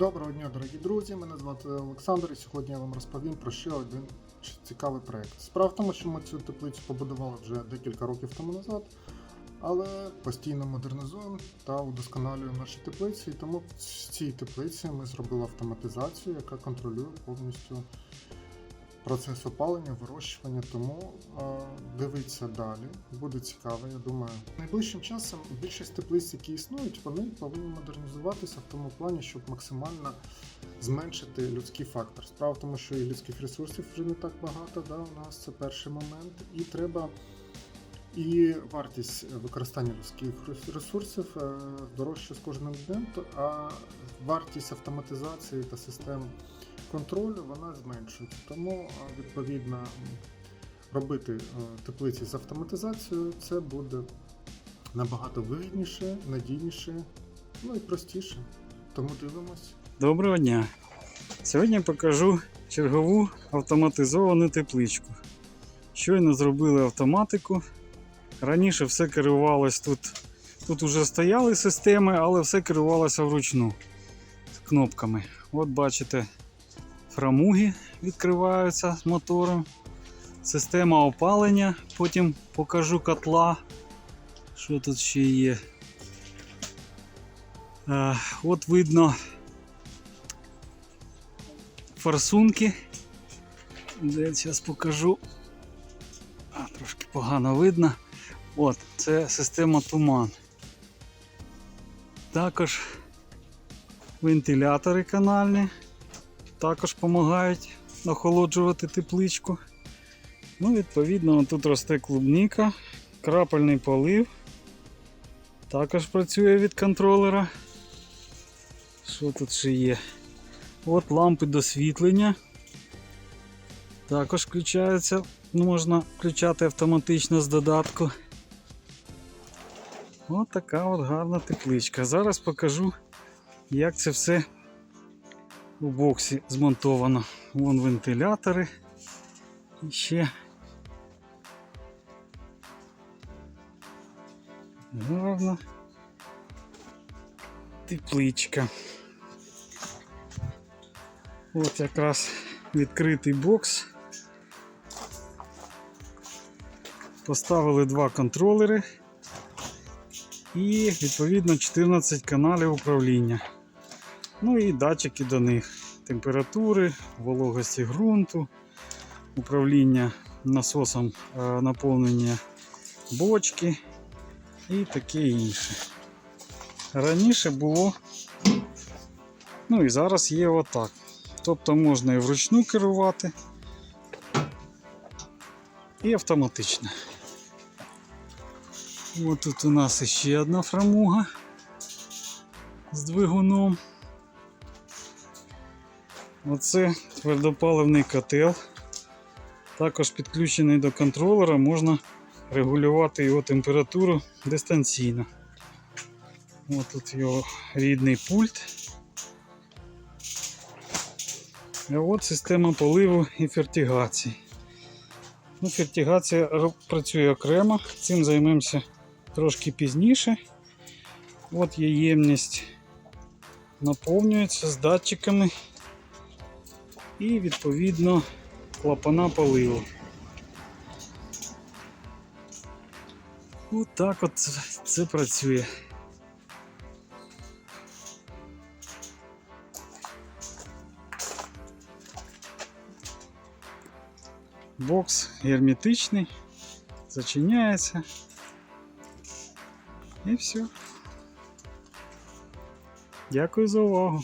Доброго дня, дорогі друзі. Мене звати Олександр, і сьогодні я вам розповім про ще один цікавий проект. Справа в тому, що ми цю теплицю побудували вже декілька років тому назад, але постійно модернізуємо та удосконалюємо наші теплиці. Тому в цій теплиці ми зробили автоматизацію, яка контролює повністю процес опалення, вирощування. Тому дивіться далі, буде цікаво, я думаю. Найближчим часом більшість теплиць, які існують, вони повинні модернізуватися в тому плані, щоб максимально зменшити людський фактор. Справа в тому, що і людських ресурсів вже не так багато. Да, у нас це перший момент, і треба. І вартість використання людських ресурсів е, дорожче з кожним днем, а вартість автоматизації та систем контролю вона зменшується. Тому е, відповідно робити е, теплиці з автоматизацією це буде набагато вигідніше, надійніше, ну і простіше. Тому дивимось. Доброго дня! Сьогодні покажу чергову автоматизовану тепличку. Щойно зробили автоматику. Раніше все керувалось тут. Тут вже стояли системи, але все керувалося вручну кнопками. От бачите, фрамуги відкриваються з мотором. Система опалення. Потім покажу котла. Що тут ще є? Е, От видно форсунки. Де зараз покажу. А, трошки погано видно. От, це система туман. Також вентилятори канальні. Також допомагають охолоджувати тепличку. Ну, відповідно, тут росте клубніка, крапельний полив. Також працює від контролера. Що тут ще є? От лампи досвітлення. Також включаються, можна включати автоматично з додатку. От така от гарна тепличка. Зараз покажу, як це все у боксі змонтовано. Вон вентилятори. І ще гарна тепличка. От якраз відкритий бокс. Поставили два контролери і відповідно 14 каналів управління. Ну і датчики до них. Температури, вологості ґрунту, управління насосом е, наповнення бочки і таке інше. Раніше було, ну і зараз є отак. Тобто можна і вручну керувати, і автоматично. Ось тут у нас ще одна фрамуга з двигуном. Оце твердопаливний котел. Також підключений до контролера, можна регулювати його температуру дистанційно. Ось тут його рідний пульт. А от система поливу і фертигації. Ну, фертигація працює окремо, цим займемося трошки пізніше. От є ємність наповнюється з датчиками і відповідно клапана поливу. От так от це працює. Бокс герметичний, зачиняється. І все. Дякую за увагу.